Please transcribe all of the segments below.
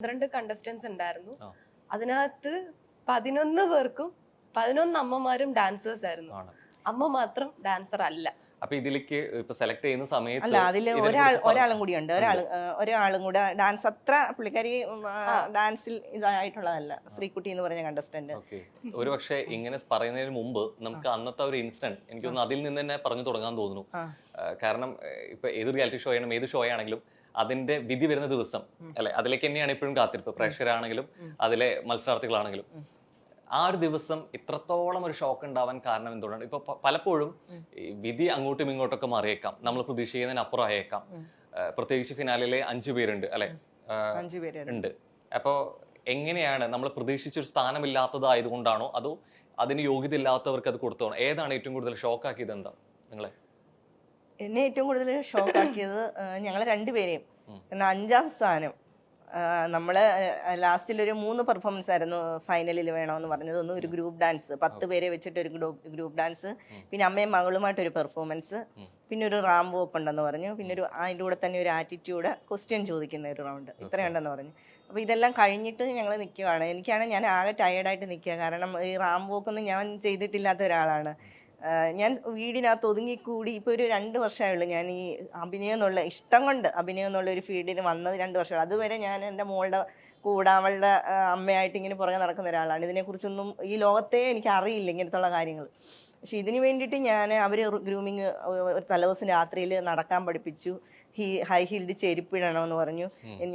പന്ത്രണ്ട് കണ്ടസ്റ്റൻസ് ഉണ്ടായിരുന്നു. അതിനകത്ത് പതിനൊന്ന് പേർക്കും പതിനൊന്ന് അമ്മമാരും ഡാൻസേഴ്സ് ആയിരുന്നു. അമ്മ മാത്രം ഡാൻസർ അല്ല. അപ്പൊ ഇതിലേക്ക് ഇപ്പൊ സെലക്ട് ചെയ്യുന്ന സമയത്ത് അല്ല അതിൽ ഒരാൾ ഒരാളും കൂടി ഉണ്ട്. ഒരാൾ ഒരാളും കൂടെ ഡാൻസ് അത്ര പുള്ളിക്കാരി. ഡാൻസിൽ ഇതായിട്ടുള്ളതല്ല. ശ്രീകുട്ടി എന്ന് പറഞ്ഞ കണ്ടസ്റ്റന്റ് ഓക്കെ. ഒരു പക്ഷേ ഇങ്ങനെ പറയുന്നതിന് മുമ്പ് നമുക്ക് അന്നത്തെ ഒരു ഇൻസ്റ്റന്റ് എനിക്കൊന്ന് അതിൽ നിന്ന് തന്നെ പറഞ്ഞു തുടങ്ങാൻ തോന്നുന്നു. കാരണം ഇപ്പൊ ഏത് റിയാലിറ്റി ഷോ ആണെങ്കിലും ഏത് ഷോ ആണെങ്കിലും അതിന്റെ വിധി വരുന്ന ദിവസം. അല്ലെ? അതിലേക്ക് തന്നെയാണ് ഇപ്പോഴും കാത്തിരിപ്പ്. പ്രേക്ഷകരാണെങ്കിലും അതിലെ മത്സരാർത്ഥികളാണെങ്കിലും. ആ ഒരു ദിവസം ഇത്രത്തോളം ഒരു ഷോക്ക് ഉണ്ടാവാൻ കാരണം എന്തുകൊണ്ടാണ്? ഇപ്പൊ പലപ്പോഴും വിധി അങ്ങോട്ടും ഇങ്ങോട്ടൊക്കെ മാറിയേക്കാം. നമ്മൾ പ്രതീക്ഷിക്കുന്നതിന് അപ്പുറം ആയേക്കാം. പ്രത്യേകിച്ച് ഫിനാലിലെ അഞ്ചു പേരുണ്ട് അല്ലെ? അഞ്ചു പേര് ഉണ്ട്. അപ്പോൾ എങ്ങനെയാണ് നമ്മൾ പ്രതീക്ഷിച്ചൊരു സ്ഥാനമില്ലാത്തതായതുകൊണ്ടാണോ അതോ അതിന് യോഗ്യത ഇല്ലാത്തവർക്ക് അത് കൊടുത്തോണം ഏതാണ് ഏറ്റവും കൂടുതൽ ഷോക്ക് ആക്കിയത് എന്താ നിങ്ങളെ? എന്നെ ഏറ്റവും കൂടുതൽ ഷോക്കാക്കിയത് ഞങ്ങൾ രണ്ടുപേരെയും. എന്ന കാരണം അഞ്ചാം സ്ഥാനം. നമ്മളെ ലാസ്റ്റിൽ ഒരു മൂന്ന് പെർഫോമൻസ് ആയിരുന്നു ഫൈനലിൽ വേണമെന്ന് പറഞ്ഞത്. ഒന്ന് ഒരു ഗ്രൂപ്പ് ഡാൻസ് പത്ത് പേരെ വെച്ചിട്ട് ഒരു ഗ്രൂപ്പ് ഡാൻസ് പിന്നെ അമ്മയും മകളുമായിട്ട് ഒരു പെർഫോമൻസ് പിന്നെ ഒരു റാം വോക്ക് ഉണ്ടെന്ന് പറഞ്ഞു. പിന്നെ ഒരു അതിന്റെ കൂടെ തന്നെ ഒരു ആറ്റിറ്റ്യൂഡ് ക്വസ്റ്റ്യൻ ചോദിക്കുന്ന ഒരു റൗണ്ട് ഇത്രയുണ്ടെന്ന് പറഞ്ഞു. അപ്പോൾ ഇതെല്ലാം കഴിഞ്ഞിട്ട് ഞങ്ങൾ നിൽക്കുകയാണ് എനിക്കാണ് ഞാൻ ആകെ ടയേർഡായിട്ട് നിൽക്കുക കാരണം ഈ റാം വോക്കൊന്നും ഞാൻ ചെയ്തിട്ടില്ലാത്ത ഒരാളാണ്. ഞാൻ വീടിനകത്ത് ഒതുങ്ങിക്കൂടി ഇപ്പോൾ ഒരു രണ്ട് വർഷമായുള്ളൂ. ഞാൻ ഈ അഭിനയം എന്നുള്ള ഇഷ്ടം കൊണ്ട് അഭിനയം എന്നുള്ള ഒരു ഫീൽഡിൽ വന്നത് രണ്ട് വർഷം അതുവരെ ഞാൻ എന്റെ മോളുടെ കൂടെ അവളുടെ അമ്മയായിട്ട് ഇങ്ങനെ പുറകെ നടക്കുന്ന ഒരാളാണ്. ഇതിനെക്കുറിച്ചൊന്നും ഈ ലോകത്തെ എനിക്ക് അറിയില്ല ഇങ്ങനത്തുള്ള കാര്യങ്ങൾ പക്ഷെ ഇതിന് വേണ്ടിയിട്ട് ഞാൻ അവർ ഗ്രൂമിങ് ഒരു തലേദിവസം രാത്രിയിൽ നടക്കാൻ പഠിപ്പിച്ചു. ഹീ ഹൈ ഹീൽഡ് ചെരുപ്പ് ഇടണമെന്ന് പറഞ്ഞു.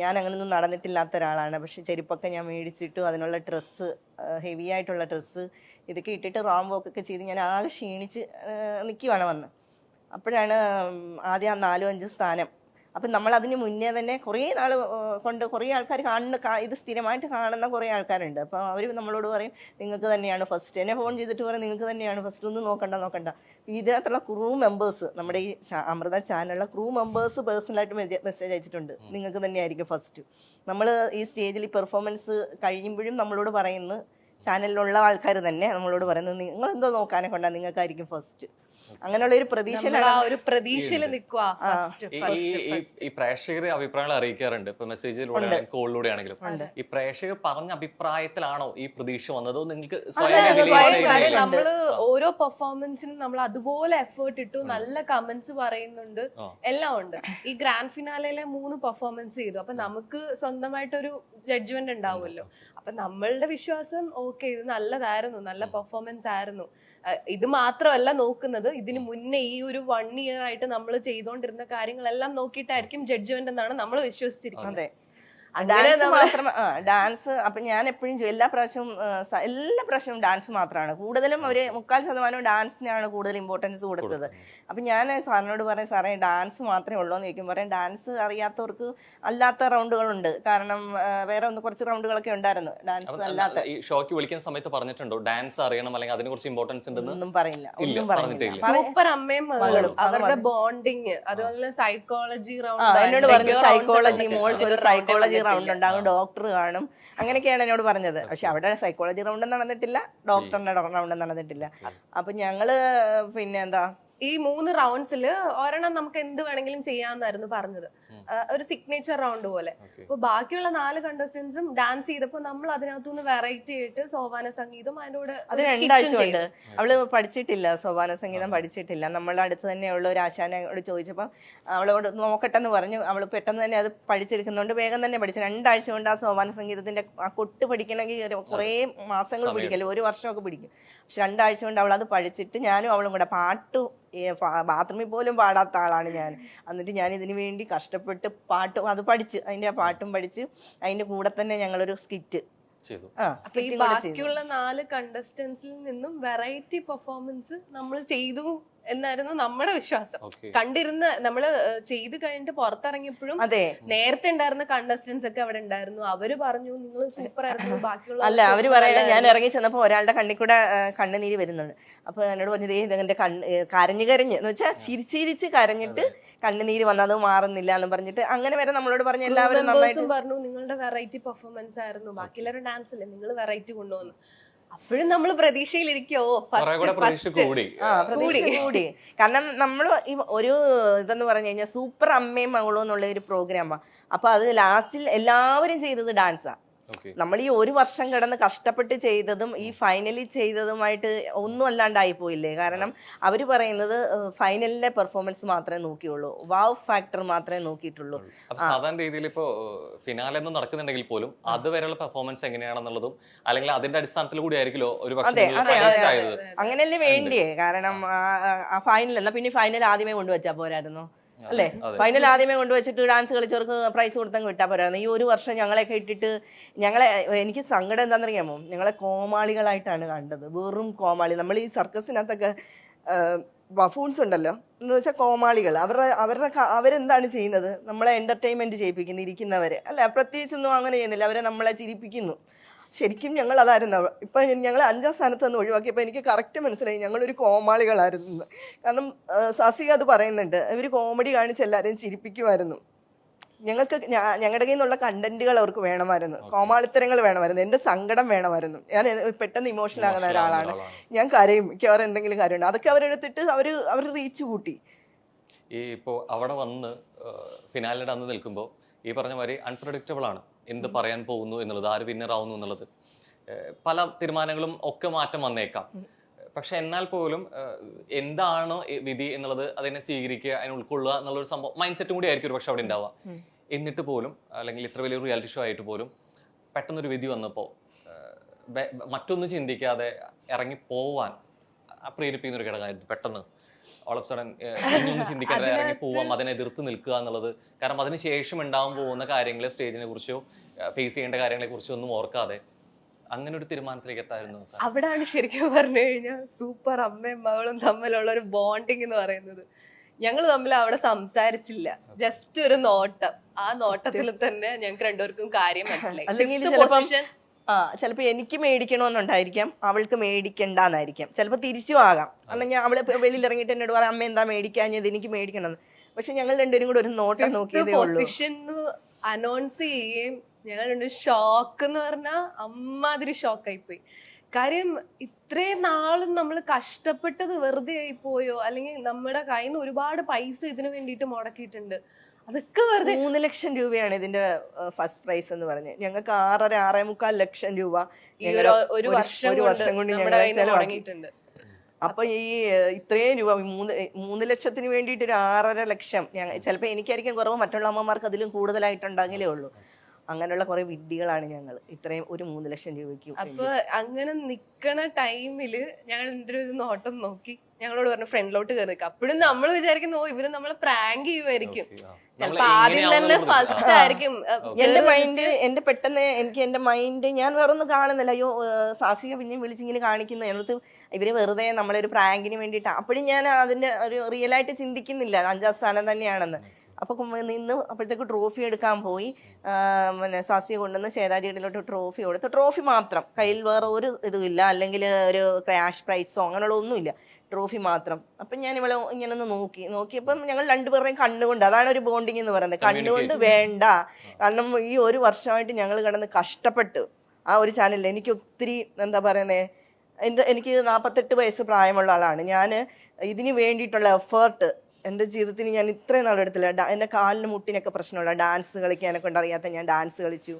ഞാൻ അങ്ങനൊന്നും നടന്നിട്ടില്ലാത്ത ഒരാളാണ്. പക്ഷെ ചെരുപ്പൊക്കെ ഞാൻ മേടിച്ചിട്ടു അതിനുള്ള ഡ്രസ്സ് ഹെവി ആയിട്ടുള്ള ഡ്രസ്സ് ഇതൊക്കെ ഇട്ടിട്ട് റോം വോക്കൊക്കെ ചെയ്ത് ഞാൻ ആകെ ക്ഷീണിച്ച് നിൽക്കുവാണ് വന്ന്. അപ്പോഴാണ് ആദ്യം ആ നാലും അഞ്ചും സ്ഥാനം അപ്പം നമ്മൾ അതിന് മുന്നേ തന്നെ കുറേ നാൾ കൊണ്ട് കുറേ ആൾക്കാർ കാണുന്ന ഇത് സ്ഥിരമായിട്ട് കാണുന്ന കുറേ ആൾക്കാരുണ്ട്. അപ്പോൾ അവർ നമ്മളോട് പറയും നിങ്ങൾക്ക് തന്നെയാണ് ഫസ്റ്റ് എന്നെ ഫോൺ ചെയ്തിട്ട് പറയും നിങ്ങൾക്ക് തന്നെയാണ് ഫസ്റ്റ് ഒന്ന് നോക്കണ്ട നോക്കണ്ട. ഇതിനകത്തുള്ള ക്രൂ മെമ്പേഴ്സ് നമ്മുടെ ഈ അമൃത ചാനലിലെ ക്രൂ മെമ്പേഴ്സ് പേഴ്സണലായിട്ട് മെസ്സേജ് അയച്ചിട്ടുണ്ട്. നിങ്ങൾക്ക് തന്നെയായിരിക്കും ഫസ്റ്റ് നമ്മൾ ഈ സ്റ്റേജിൽ പെർഫോമൻസ് കഴിയുമ്പോഴും നമ്മളോട് പറയുന്നു. ചാനലിലുള്ള ആൾക്കാർ തന്നെ നമ്മളോട് പറയുന്നത് നിങ്ങൾ എന്തോ നോക്കാനെ കൊണ്ടാ നിങ്ങൾക്കായിരിക്കും ഫസ്റ്റ് അങ്ങനെയുള്ള ഒരു പ്രതീക്ഷയിലാണ് ഒരു പ്രതീക്ഷയിൽ നിൽക്കുക ഫസ്റ്റ് ഈ- ഫസ്റ്റ് ഈ- ഈ- പ്രേക്ഷകർ അഭിപ്രായങ്ങൾ അറിയിക്കാറുണ്ട്. ഇപ്പൊ മെസ്സേജിലൂടെ. കോളിലൂടെ ആണെങ്കിലും ഈ പ്രേക്ഷകർ പറഞ്ഞ അഭിപ്രായത്തിലാണോ ഈ പ്രതീക്ഷ വന്നതോ? നിങ്ങൾക്ക്? നമ്മൾ ഓരോ പെർഫോമൻസിനും നമ്മൾ അതുപോലെ എഫേർട്ട് ഇട്ടു നല്ല കമന്റ്സ് പറയുന്നുണ്ട്. എല്ലാം ഉണ്ട്. ഈ ഗ്രാൻഡ് ഫിനാലയിലെ മൂന്ന് പെർഫോമൻസ് ചെയ്തു. അപ്പൊ നമുക്ക് സ്വന്തമായിട്ടൊരു ജഡ്ജ്മെന്റ് ഉണ്ടാവുമല്ലോ. അപ്പൊ നമ്മളുടെ വിശ്വാസം ഓക്കെ ഇത് നല്ലതായിരുന്നു നല്ല പെർഫോമൻസ് ആയിരുന്നു. ഇത് മാത്രമല്ല നോക്കുന്നത്. ഇതിന് മുന്നേ ഈ ഒരു വൺ ഇയർ ആയിട്ട് നമ്മൾ ചെയ്തുകൊണ്ടിരുന്ന കാര്യങ്ങളെല്ലാം നോക്കിയിട്ടായിരിക്കും ജഡ്ജ്മെന്റ് എന്നാണ് നമ്മൾ വിശ്വസിച്ചിരിക്കുന്നത്. ഡാൻസ് മാത്രം ആ ഡാൻസ് അപ്പൊ ഞാൻ എപ്പോഴും ചെയ്യും എല്ലാ പ്രാവശ്യവും എല്ലാ പ്രാവശ്യവും ഡാൻസ് മാത്രമാണ്. കൂടുതലും ഒരു മുക്കാൽ ശതമാനം ഡാൻസിനാണ് കൂടുതൽ ഇമ്പോർട്ടൻസ് കൊടുത്തത്. അപ്പൊ ഞാൻ സാറിനോട് പറയും സാറേ ഡാൻസ് മാത്രമേ ഉള്ളൂ എന്ന് ചോദിക്കും. പറയും ഡാൻസ് അറിയാത്തവർക്ക് അല്ലാത്ത റൗണ്ടുകളുണ്ട്. കാരണം വേറെ ഒന്ന് കുറച്ച് റൗണ്ടുകളൊക്കെ ഉണ്ടായിരുന്നു. ഡാൻസ് അല്ലാത്ത ഈ ഷോക്ക് വിളിക്കുന്ന സമയത്ത് പറഞ്ഞിട്ടുണ്ടോ? ഡാൻസ് അറിയണം അല്ലെങ്കിൽ അതിനെ കുറിച്ച് ഇമ്പോർട്ടൻസ് ഉണ്ടെന്ന്? ഒന്നും പറയില്ല. ഒന്നും പറഞ്ഞിട്ടേ പറഞ്ഞില്ല ഇല്ല. പറ- സൂപ്പർ അമ്മയും മകളും. അവരുടെ ബോണ്ടിങ് അതുപോലെ സൈക്കോളജി റൗണ്ട് എന്നോട് പറഞ്ഞു സൈക്കോളജി മോൾക്ക് ഒരു സൈക്കോളജി റൗണ്ട് ഉണ്ട് ഉണ്ടാകും ഡോക്ടർ കാണും. അങ്ങനെയൊക്കെയാണ് എന്നോട് പറഞ്ഞത്. പക്ഷെ അവിടെ സൈക്കോളജി റൗണ്ട് നടന്നിട്ടില്ല ഡോക്ടറിന്റെ റൗണ്ട് നടന്നിട്ടില്ല. അപ്പൊ ഞങ്ങൾ പിന്നെ എന്താ? ഈ മൂന്ന് റൗണ്ട്സിൽ ഒരെണ്ണം നമുക്ക് എന്ത് വേണമെങ്കിലും ചെയ്യാന്നായിരുന്നു പറഞ്ഞത്. ഒരു സിഗ്നേച്ചർ റൗണ്ട് പോലെ. അപ്പൊ ബാക്കിയുള്ള നാല് കണ്ടസ്റ്റൻസും ഡാൻസ് ചെയ്തപ്പോ നമ്മൾ അതിനകത്തുനിന്ന് വെറൈറ്റി ആയിട്ട് സോപാന സംഗീതം അതിന്റെ കൂടെ അത് ഒരു രണ്ടാഴ്ച ഉണ്ട് അവൾ പഠിച്ചിട്ടില്ല സോപാന സംഗീതം പഠിച്ചിട്ടില്ല. നമ്മളുടെ അടുത്ത് തന്നെയുള്ള ഒരു ആശാനോട് ചോദിച്ചപ്പോൾ അവളോട് നോക്കട്ടെന്ന് പറഞ്ഞു. അവൾ പെട്ടെന്ന് തന്നെ അത് പഠിച്ചെടുക്കുന്നുണ്ട് വേഗം തന്നെ പഠിച്ചു. രണ്ടാഴ്ച കൊണ്ട് ആ സോപാന സംഗീതത്തിന്റെ ആ കൊട്ട് പഠിക്കണമെങ്കിൽ കുറേ മാസങ്ങൾ. പിടിക്കല്ലോ? ഒരു വർഷമൊക്കെ പിടിക്കും. പക്ഷെ രണ്ടാഴ്ച കൊണ്ട് അവൾ അത് പഠിച്ചിട്ട് ഞാനും അവളും കൂടെ പാട്ട് ബാത്റൂമിൽ പോലും പാടാത്ത ആളാണ് ഞാൻ. എന്നിട്ട് ഞാൻ ഇതിനു വേണ്ടി കഷ്ടപ്പെട്ട് പാട്ട് അത് പഠിച്ച് അതിന്റെ ആ പാട്ടും പഠിച്ച് അതിന്റെ കൂടെ തന്നെ ഞങ്ങളൊരു സ്കിറ്റും. ചെയ്തു. ബാക്കിയുള്ള നാല് കണ്ടസ്റ്റൻസിൽ നിന്നും വെറൈറ്റി പെർഫോമൻസ് നമ്മൾ ചെയ്തു എന്നായിരുന്നു നമ്മുടെ വിശ്വാസം. കണ്ടിരുന്ന നമ്മൾ ചെയ്ത് കഴിഞ്ഞിട്ട് പുറത്തിറങ്ങിയപ്പോഴും അതെ. നേരത്തെ ഉണ്ടായിരുന്ന കണ്ടസ്റ്റൻസ് ഒക്കെ അവിടെ ഉണ്ടായിരുന്നു. അവർ പറഞ്ഞു നിങ്ങൾ സൂപ്പർ ആയിരുന്നു ബാക്കിയുള്ള അല്ല അവർ പറയാ ഞാൻ ഇറങ്ങി ചെന്നപ്പോ ഒരാളുടെ കണ്ണിൽ കൂടെ കണ്ണുനീര് വരുന്നുണ്ട്. അപ്പൊ എന്നോട് പറഞ്ഞത് ഇതെന്റെ കണ്ണ് കരഞ്ഞു കരഞ്ഞ്. എന്ന് വെച്ചാൽ ചിരിച്ചിരിച്ച് കരഞ്ഞിട്ട് കണ്ണുനീര് വന്നത് മാറുന്നില്ല എന്ന് പറഞ്ഞിട്ട് അങ്ങനെ വരെ നമ്മളോട് പറഞ്ഞ എല്ലാവരും നന്നായിട്ട് പറഞ്ഞു നിങ്ങളുടെ വെറൈറ്റി പെർഫോമൻസ് ആയിരുന്നു. ബാക്കിയുള്ളവരുടെ ഡാൻസ് അല്ലേ? നിങ്ങൾ വെറൈറ്റി കൊണ്ടുവന്നു. അപ്പോഴും നമ്മൾ പ്രതീക്ഷയിലിരിക്കോ കൂടെ കൂടി. കാരണം നമ്മൾ ഈ ഒരു ഇതെന്ന് പറഞ്ഞു കഴിഞ്ഞാൽ സൂപ്പർ അമ്മയും മകളും എന്നുള്ള ഒരു പ്രോഗ്രാമാണ് അപ്പൊ അത് ലാസ്റ്റിൽ എല്ലാവരും ചെയ്തത് ഡാൻസാ ഓക്കെ നമ്മൾ ഈ ഒരു വർഷം കിടന്ന് കഷ്ടപ്പെട്ട് ചെയ്തതും ഈ ഫൈനലി ചെയ്തതുമായിട്ട് ഒന്നും അല്ലാണ്ടായി പോയില്ലേ? കാരണം അവർ പറയുന്നത് ഫൈനലിലെ പെർഫോമൻസ് മാത്രമേ നോക്കിയുള്ളൂ. വാവ് ഫാക്ടർ മാത്രമേ നോക്കിയിട്ടുള്ളൂ. സാധാരണ രീതിയിൽ ഇപ്പോ ഫിനാലെ ഒന്നും നടക്കുന്നുണ്ടെങ്കിൽ പോലും അതുവരെയുള്ള പെർഫോമൻസ് എങ്ങനെയാണെന്നുള്ളതും അല്ലെങ്കിൽ അതിന്റെ അടിസ്ഥാനത്തിൽ കൂടി ആയിരിക്കുമല്ലോ ഒരു അതെ, അതെ, അങ്ങനെയല്ലേ വേണ്ടിയേ? കാരണം ഫൈനൽ അല്ല പിന്നെ ഫൈനൽ ആദ്യമേ കൊണ്ടുവച്ചാ പോരായിരുന്നു? അല്ലേ? ഫൈനൽ ആദ്യമേ കൊണ്ടുവച്ചിട്ട് ഡാൻസ് കളിച്ചവർക്ക് പ്രൈസ് കൊടുത്തങ്ങ് വിട്ടാ പോരായിരുന്നു ഈ ഒരു വർഷം ഞങ്ങളെയൊക്കെ ഇട്ടിട്ട് ഞങ്ങളെ എനിക്ക് സങ്കടം എന്താണെന്നറിയാമോ? ഞങ്ങളെ കോമാളികളായിട്ടാണ് കണ്ടത്. വെറും കോമാളി. നമ്മൾ ഈ സർക്കസിനകത്തൊക്കെ ബഫൂൺസ് ഉണ്ടല്ലോ. എന്ന് വെച്ചാൽ കോമാളികൾ. അവരുടെ അവരുടെ അവരെന്താണ് ചെയ്യുന്നത്? നമ്മളെ എന്റർടൈൻമെന്റ് ചെയ്യിപ്പിക്കുന്നു ഇരിക്കുന്നവരെ. അല്ല പ്രത്യേകിച്ചൊന്നും അങ്ങനെ ചെയ്യുന്നില്ല. അവരെ നമ്മളെ ചിരിപ്പിക്കുന്നു. ശരിക്കും ഞങ്ങൾ അതായിരുന്നു ഇപ്പൊ ഞങ്ങൾ അഞ്ചാം സ്ഥാനത്ത് നിന്ന് ഒഴിവാക്കിയപ്പോൾ എനിക്ക് കറക്റ്റ് മനസ്സിലായി. ഞങ്ങളൊരു കോമാളികളായിരുന്നു. കാരണം സാസിക അത് പറയുന്നുണ്ട്. ഇവർ കോമഡി കാണിച്ച് എല്ലാവരെയും ചിരിപ്പിക്കുമായിരുന്നു ഞങ്ങൾക്ക് ഞങ്ങളുടെ കയ്യിൽ നിന്നുള്ള കണ്ടന്റുകൾ അവർക്ക് വേണമായിരുന്നു. കോമാളിത്തരങ്ങൾ വേണമായിരുന്നു. എന്റെ സങ്കടം വേണമായിരുന്നു. ഞാൻ പെട്ടെന്ന് ഇമോഷണൽ ആകുന്ന ഒരാളാണ്. ഞാൻ കരയും. മിക്കവാറും എന്തെങ്കിലും കാര്യമുണ്ട്. അതൊക്കെ അവരെടുത്തിട്ട് അവർ അവർ റീച്ച് കൂട്ടി. ഈ ഇപ്പോ അവിടെ വന്ന് ഫിനാലിടെ അന്ന് നിൽക്കുമ്പോൾ ഈ പറഞ്ഞ മാതിരി അൺപ്രഡിക്റ്റബിൾ ആണ്. എന്ത് പറയാൻ പോകുന്നു എന്നുള്ളത് ആര് വിന്നർ ആവുന്നു എന്നുള്ളത്. പല തീരുമാനങ്ങളും ഒക്കെ മാറ്റം വന്നേക്കാം. പക്ഷെ എന്നാൽ പോലും എന്താണ് വിധി എന്നുള്ളത് അതിനെ സ്വീകരിക്കുക അതിനെ ഉൾക്കൊള്ളുക എന്നുള്ളൊരു സംഭവം മൈൻഡ് സെറ്റും കൂടി ആയിരിക്കും ഒരു പക്ഷെ അവിടെ ഉണ്ടാവുക. എന്നിട്ട് പോലും അല്ലെങ്കിൽ ഇത്ര വലിയൊരു റിയാലിറ്റി ഷോ ആയിട്ട് പോലും പെട്ടെന്നൊരു വിധി വന്നപ്പോൾ മറ്റൊന്നും ചിന്തിക്കാതെ ഇറങ്ങി പോവാൻ പ്രേരിപ്പിക്കുന്ന ഒരു ഘടകമായിരുന്നു പെട്ടെന്ന്. ഓൾ ഓഫ് സഡൻ ഒന്നും ചിന്തിക്കാതെ ഇറങ്ങി പോവാം അതിനെ എതിർത്ത് നിൽക്കുക എന്നുള്ളത്. കാരണം അതിനുശേഷം ഉണ്ടാവാൻ പോകുന്ന കാര്യങ്ങളെ സ്റ്റേജിനെ കുറിച്ചോ ഫേസ് ചെയ്യേണ്ട കാര്യങ്ങളെ കുറിച്ചോ ഒന്നും ഓർക്കാതെ അങ്ങനെ ഒരു തീരുമാനത്തിലേക്ക് എത്തായിരുന്നു അവിടാണ് ശരിക്കും പറഞ്ഞു കഴിഞ്ഞാൽ സൂപ്പർ അമ്മയും മകളും തമ്മിലുള്ള ഒരു ബോണ്ടിങ് എന്ന് പറയുന്നത്. ഞങ്ങൾ തമ്മിൽ അവിടെ സംസാരിച്ചില്ല. ജസ്റ്റ് ഒരു നോട്ടം. ആ നോട്ടത്തിൽ തന്നെ ഞങ്ങൾക്ക് രണ്ടുപേർക്കും കാര്യം മനസ്സിലായി. ആ ചിലപ്പോൾ എനിക്ക് മേടിക്കണമെന്നുണ്ടായിരിക്കാം അവൾക്ക് മേടിക്കണ്ടെന്നായിരിക്കാം. ചിലപ്പോൾ തിരിച്ചു ആകാം. അല്ലെങ്കിൽ അവൾ ഇപ്പൊ വെളിയിൽ ഇറങ്ങിയിട്ട് എന്നോട് പറയാം അമ്മ എന്താ മേടിക്കാഞ്ഞത്? എനിക്ക് മേടിക്കണം എന്ന്." പക്ഷെ ഞങ്ങൾ രണ്ടുപേരും കൂടെ ഒരു നോട്ടം നോക്കിയതേ ഉള്ളൂ. അനൗൺസ് ചെയ്യുകയും ഞങ്ങൾ രണ്ട് ഷോക്ക് എന്ന് പറഞ്ഞാൽ അമ്മാതിരി ഷോക്കായി പോയി കാര്യം ഇത്രയും നാളും നമ്മൾ കഷ്ടപ്പെട്ടത് വെറുതെ ആയി പോയോ അല്ലെങ്കിൽ നമ്മുടെ കയ്യിൽ നിന്ന് ഒരുപാട് പൈസ ഇതിനു വേണ്ടിയിട്ട് മുടക്കിയിട്ടുണ്ട്. അതൊക്കെ വെറുതെ. മൂന്ന് ലക്ഷം രൂപയാണ് ഇതിന്റെ ഫസ്റ്റ് പ്രൈസ് എന്ന് പറഞ്ഞ്. ഞങ്ങൾക്ക് ആറര ആറേ മുക്കാൽ ലക്ഷം രൂപ ഒരു വർഷം കൊണ്ട് ഞങ്ങൾ ചെലവാക്കിയിട്ടുണ്ട് അപ്പൊ ഈ ഇത്രയും രൂപ മൂന്ന് മൂന്ന് ലക്ഷത്തിന് വേണ്ടിയിട്ട് ഒരു ആറര ലക്ഷം ചിലപ്പോൾ എനിക്കായിരിക്കും കുറവ് മറ്റുള്ള അമ്മമാർക്ക് അതിലും കൂടുതലായിട്ടുണ്ടെങ്കിലേ ഉള്ളൂ. അങ്ങനെയുള്ള കുറെ വിഡ്ഢികളാണ് ഞങ്ങൾ ഇത്രയും ഒരു മൂന്ന് ലക്ഷം രൂപയ്ക്ക് അപ്പൊ അങ്ങനെ നിക്കണ ടൈമിൽ ഞങ്ങൾ എന്തൊരു ഒരു നോട്ടം നോക്കി. ഞങ്ങളോട് പറഞ്ഞു ഫ്രണ്ടിലോട്ട് കയറി നിൽക്കാം അപ്പോഴും നമ്മൾ വിചാരിക്കുന്നു ഓ ഇവർ നമ്മളെ പ്രാങ്ക് ചെയ്യുമായിരിക്കും ചിലപ്പോ ആദ്യം തന്നെ ഫസ്റ്റ് ആയിരിക്കും. എന്റെ മൈൻഡ് എന്റെ പെട്ടെന്ന് എനിക്ക് എന്റെ മൈൻഡ് ഞാൻ വേറൊന്നും കാണുന്നില്ല. അയ്യോ സാസിക പിന്നെയും വിളിച്ചിങ്ങനെ കാണിക്കുന്നു. എന്നിട്ട് ഇവർ വെറുതെ നമ്മളൊരു ഒരു പ്രാങ്കിന് വേണ്ടിയിട്ട്. അപ്പോഴും ഞാൻ അതിന്റെ ഒരു റിയൽ ആയിട്ട് ചിന്തിക്കുന്നില്ല. അഞ്ചാം സ്ഥാനം തന്നെയാണെന്ന്. അപ്പൊ കുമ്മ നിന്ന് അപ്പോഴത്തേക്ക് ട്രോഫി എടുക്കാൻ പോയി. പിന്നെ സാസിയെ കൊണ്ടുവന്ന് ശേതാജിയിലോട്ട് ട്രോഫി കൊടുത്തു. ട്രോഫി മാത്രം. കയ്യിൽ വേറെ ഒരു ഇതുമില്ല അല്ലെങ്കിൽ ഒരു ക്യാഷ് പ്രൈസോ അങ്ങനെയുള്ള ഒന്നുമില്ല. ട്രോഫി മാത്രം. അപ്പം ഞാൻ ഇവളെ ഇങ്ങനെ ഒന്ന് നോക്കി. നോക്കിയപ്പം ഞങ്ങൾ രണ്ടുപേരുടെയും കണ്ണുകൊണ്ട് അതാണ് ഒരു ബോണ്ടിങ് എന്ന് പറയുന്നത്. കണ്ണുകൊണ്ട് വേണ്ട. കാരണം ഈ ഒരു വർഷമായിട്ട് ഞങ്ങൾ കിടന്ന് കഷ്ടപ്പെട്ടു ആ ഒരു ചാനലിൽ എനിക്ക് ഒത്തിരി എന്താ പറയുന്നേ എന്റെ എനിക്ക് നാൽപ്പത്തെട്ട് വയസ്സ് പ്രായമുള്ള ആളാണ്. ഞാൻ ഇതിന് വേണ്ടിയിട്ടുള്ള എഫേർട്ട് എന്റെ ജീവിതത്തിൽ ഞാൻ ഇത്രയും നാളെടുത്തില്ല എന്റെ കാലിന് മുട്ടിനൊക്കെ പ്രശ്നമുള്ള ഡാൻസ് കളിക്കാനൊക്കെ കൊണ്ട് അറിയാത്ത ഞാൻ ഡാൻസ് കളിച്ചു.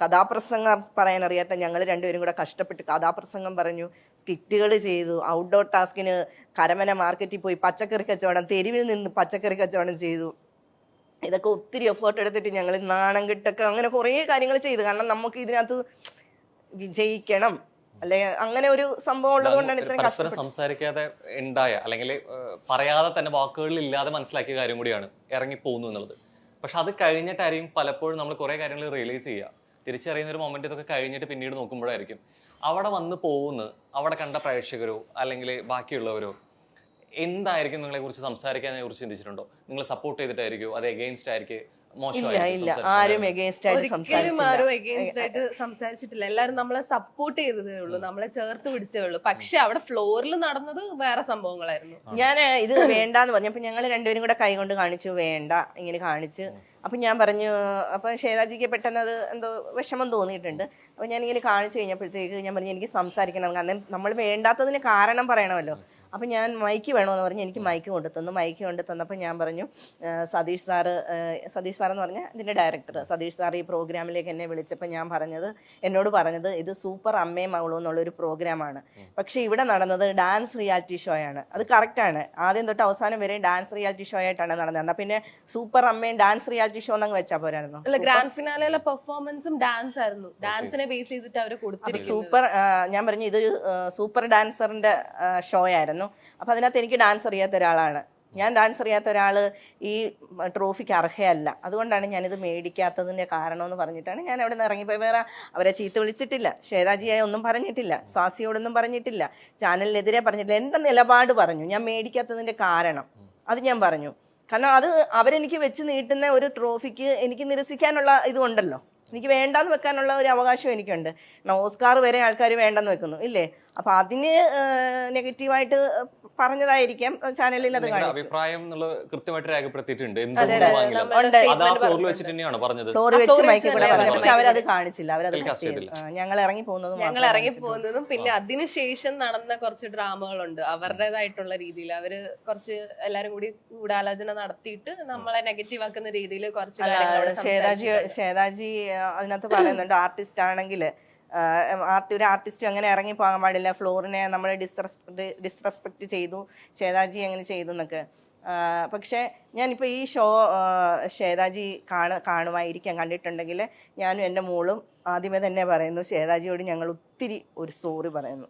കഥാപ്രസംഗം പറയാൻ അറിയാത്ത ഞങ്ങൾ രണ്ടുപേരും കൂടെ കഷ്ടപ്പെട്ട് കഥാപ്രസംഗം പറഞ്ഞു. സ്കിറ്റുകൾ ചെയ്തു. ഔട്ട്ഡോർ ടാസ്കിന് കരമന മാർക്കറ്റിൽ പോയി പച്ചക്കറി കച്ചവടം തെരുവിൽ നിന്ന് പച്ചക്കറി കച്ചവടം ചെയ്തു. ഇതൊക്കെ ഒത്തിരി എഫേർട്ട് എടുത്തിട്ട് ഞങ്ങൾ നാണം കിട്ടൊക്കെ അങ്ങനെ കുറേ കാര്യങ്ങൾ ചെയ്തു. കാരണം നമുക്ക് ഇതിനകത്ത് വിജയിക്കണം. അല്ലെ അങ്ങനെ ഒരു സംഭവം ഉള്ളത് കൊണ്ടാണ് ഒരു ഇത്രയും പരസ്പരം സംസാരിക്കാതെ ഉണ്ടായ അല്ലെങ്കിൽ പറയാതെ തന്നെ വാക്കുകളിൽ ഇല്ലാതെ മനസ്സിലാക്കിയ കാര്യം കൂടിയാണ് ഇറങ്ങി പോകുന്നു എന്നുള്ളത്. പക്ഷെ അത് കഴിഞ്ഞിട്ടായിരിക്കും പലപ്പോഴും നമ്മൾ കുറേ കാര്യങ്ങൾ റിയലൈസ് ചെയ്യുക. തിരിച്ചറിയുന്ന ഒരു മൊമെന്റ് ഇതൊക്കെ കഴിഞ്ഞിട്ട് പിന്നീട് നോക്കുമ്പോഴായിരിക്കും. അവിടെ വന്ന് പോകുന്ന അവിടെ കണ്ട പ്രേക്ഷകരോ അല്ലെങ്കിൽ ബാക്കിയുള്ളവരോ എന്തായിരിക്കും നിങ്ങളെ കുറിച്ച് സംസാരിക്കാനെ കുറിച്ച് ചിന്തിച്ചിട്ടുണ്ടോ? നിങ്ങൾ സപ്പോർട്ട് ചെയ്തിട്ടായിരിക്കും അത് എഗെയിൻസ്റ്റ് ആയിരിക്കും? ഇല്ല ഇല്ല. ആരും എഗേൻസ്റ്റ് ആയിട്ട് ഒരിക്കലും ആരും എഗെയിൻസ്റ്റ് ആയിട്ട് സംസാരിച്ചിട്ടില്ല. എല്ലാരും നമ്മളെ സപ്പോർട്ട് ചെയ്തതേ ഉള്ളൂ. നമ്മളെ ചേർത്ത് പിടിച്ചേ ഉള്ളൂ. പക്ഷെ അവിടെ ഫ്ലോറിൽ നടന്നത് വേറെ സംഭവങ്ങളായിരുന്നു. ഞാൻ ഇത് വേണ്ടാന്ന് പറഞ്ഞു. അപ്പൊ ഞങ്ങൾ രണ്ടുപേരും കൂടെ കൈ കൊണ്ട് കാണിച്ചു വേണ്ട ഇങ്ങനെ കാണിച്ച്. അപ്പൊ ഞാൻ പറഞ്ഞു അപ്പൊ ശേതാജിക്ക് പെട്ടെന്ന് അത് എന്തോ വിഷമം തോന്നിയിട്ടുണ്ട്. അപ്പൊ ഞാൻ ഇങ്ങനെ കാണിച്ചു കഴിഞ്ഞപ്പോഴത്തേക്ക് ഞാൻ പറഞ്ഞു എനിക്ക് സംസാരിക്കണം. കാരണം നമ്മൾ വേണ്ടാത്തതിന് കാരണം പറയണമല്ലോ. അപ്പൊ ഞാൻ മൈക്ക് വേണമെന്ന് പറഞ്ഞ് എനിക്ക് മൈക്ക് കൊണ്ടു തന്നു മൈക്ക് കൊണ്ടു തന്നപ്പോൾ ഞാൻ പറഞ്ഞു സതീഷ് സാറ് സതീഷ് സാർ എന്ന് പറഞ്ഞാൽ ഇതിന്റെ ഡയറക്ടർ. സതീഷ് സാർ ഈ പ്രോഗ്രാമിലേക്ക് എന്നെ വിളിച്ചപ്പോൾ ഞാൻ പറഞ്ഞത് എന്നോട് പറഞ്ഞത് ഇത് സൂപ്പർ അമ്മയും മകളും എന്നുള്ളൊരു പ്രോഗ്രാമാണ്. പക്ഷേ ഇവിടെ നടന്നത് ഡാൻസ് റിയാലിറ്റി ഷോ ആണ്. അത് കറക്റ്റാണ് ആണ്. ആദ്യം തൊട്ട് അവസാനം വരെ ഡാൻസ് റിയാലിറ്റി ഷോ ആയിട്ടാണ് നടന്നത്. എന്നാൽ പിന്നെ സൂപ്പർ അമ്മയും ഡാൻസ് റിയാലിറ്റി ഷോ എന്നങ്ങ് വെച്ചാൽ പോരായിരുന്നു. അല്ല ഗ്രാൻഡ് ഫിനാലെ പെർഫോമൻസും ഡാൻസ് ആയിരുന്നു. ഡാൻസിനെ ബേസ് ചെയ്തിട്ട് അവർ കൊടുത്തു സൂപ്പർ ഞാൻ പറഞ്ഞു ഇതൊരു സൂപ്പർ ഡാൻസറിന്റെ ഷോ ആയിരുന്നു. അപ്പൊ അതിനകത്ത് എനിക്ക് ഡാൻസ് അറിയാത്ത ഒരാളാണ്. ഞാൻ ഡാൻസ് അറിയാത്ത ഒരാൾ ഈ ട്രോഫിക്ക് അർഹയല്ല. അതുകൊണ്ടാണ് ഞാനിത് മേടിക്കാത്തതിന്റെ കാരണം എന്ന് പറഞ്ഞിട്ടാണ് ഞാൻ അവിടെ നിന്ന് ഇറങ്ങിപ്പോയി. വേറെ അവരെ ചീത്ത വിളിച്ചിട്ടില്ല. ശ്വേതാജിയായി ഒന്നും പറഞ്ഞിട്ടില്ല. സ്വാസിയോടൊന്നും പറഞ്ഞിട്ടില്ല. ചാനലിനെതിരെ പറഞ്ഞിട്ടില്ല. എന്റെ നിലപാട് പറഞ്ഞു. ഞാൻ മേടിക്കാത്തതിന്റെ കാരണം. അത് ഞാൻ പറഞ്ഞു. കാരണം അത് അവരെനിക്ക് വെച്ച് നീട്ടുന്ന ഒരു ട്രോഫിക്ക് എനിക്ക് നിരസിക്കാനുള്ള ഇതുണ്ടല്ലോ. എനിക്ക് വേണ്ടാന്ന് വെക്കാനുള്ള ഒരു അവകാശം എനിക്കുണ്ട്. ഓസ്കാർ വരെ ആൾക്കാർ വേണ്ടെന്ന് വെക്കുന്നു. ഇല്ലേ? അപ്പൊ അതിന് നെഗറ്റീവായിട്ട് പറഞ്ഞതായിരിക്കാം ചാനലിൽ അത് കാണിച്ചു. അഭിപ്രായം കൃത്യമായിട്ട് രേഖപ്പെടുത്തിയിട്ടുണ്ട്. പക്ഷെ. അവരത് കാണിച്ചില്ല. അവരത്. ഞങ്ങൾ ഇറങ്ങി പോകുന്നതും ഞങ്ങൾ ഇറങ്ങി. പോകുന്നതും പിന്നെ അതിനുശേഷം നടന്ന കുറച്ച് ഡ്രാമകളുണ്ട്. അവരുടേതായിട്ടുള്ള രീതിയിൽ അവർ കുറച്ച് എല്ലാരും കൂടി ഗൂഢാലോചന നടത്തിയിട്ട് നമ്മളെ നെഗറ്റീവ് ആക്കുന്ന രീതിയിൽ കുറച്ച് ശേതാജി ശേതാജി അതിനകത്ത് പറയുന്നുണ്ട് ആർട്ടിസ്റ്റ് ആണെങ്കിൽ ആർട്ടി ഒരു ആർട്ടിസ്റ്റും അങ്ങനെ ഇറങ്ങി പോകാൻ പാടില്ല. ഫ്ലോറിനെ നമ്മൾ ഡിസ്റെസ്പെക്ട് ഡിസ്റെസ്പെക്ട് ചെയ്തു. ശ്വേതാജി അങ്ങനെ ചെയ്തു എന്നൊക്കെ. പക്ഷേ ഞാനിപ്പോൾ ഈ ഷോ ശ്വേതാജി കാണ കാണുമായിരിക്കാം. കണ്ടിട്ടുണ്ടെങ്കിൽ ഞാനും എന്റെ മോളും ആദ്യമേ തന്നെ പറയുന്നു ശ്വേതാജിയോട് ഞങ്ങൾ ഒത്തിരി ഒരു സോറി പറയുന്നു.